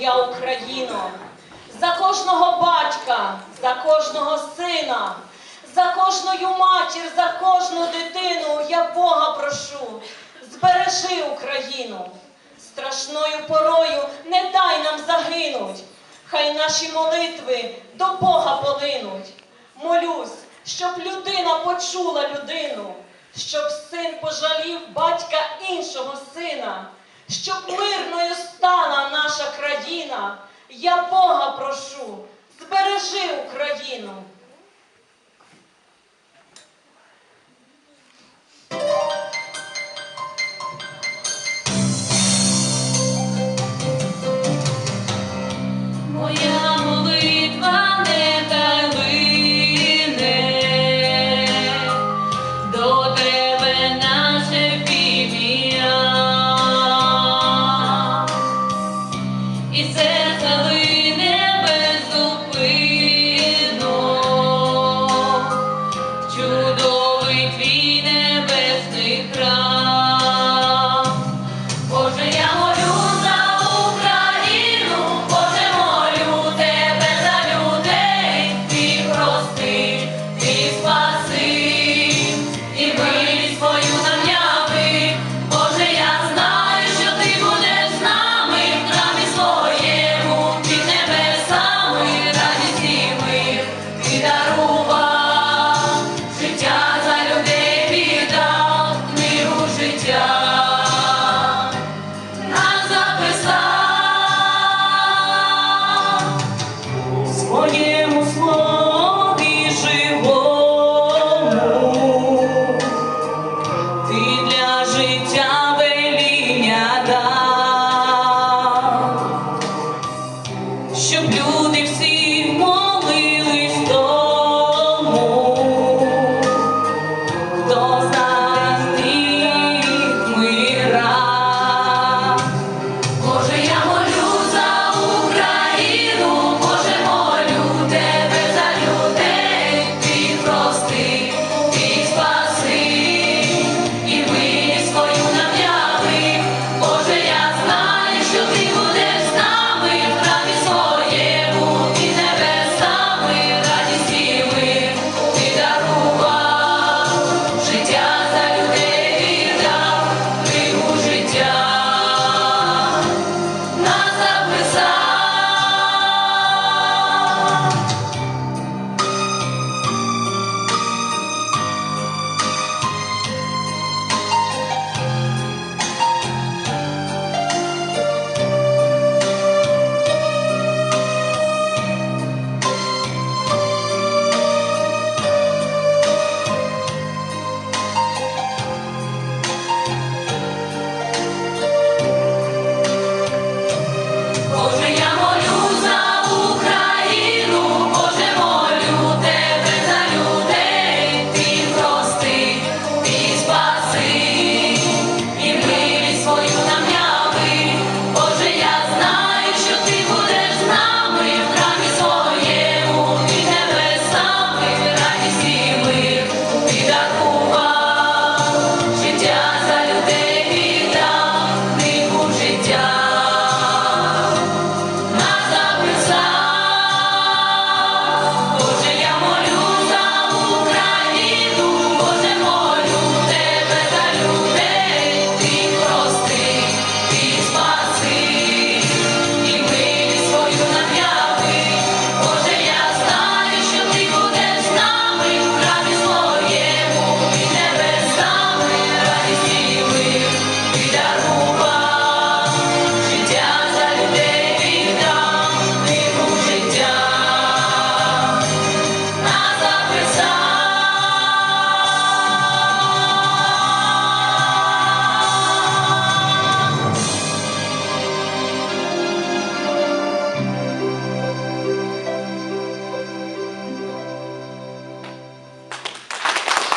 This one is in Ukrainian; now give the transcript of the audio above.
Я Україно, за кожного батька, за кожного сина, за кожною матір, за кожну дитину я Бога прошу, збережи Україну. Страшною порою не дай нам загинуть, хай наші молитви до Бога полинуть. Молюсь, щоб людина почула людину, щоб син пожалів батька іншого щоб мирною стала наша країна. Я Бога прошу, збережи Україну. you did see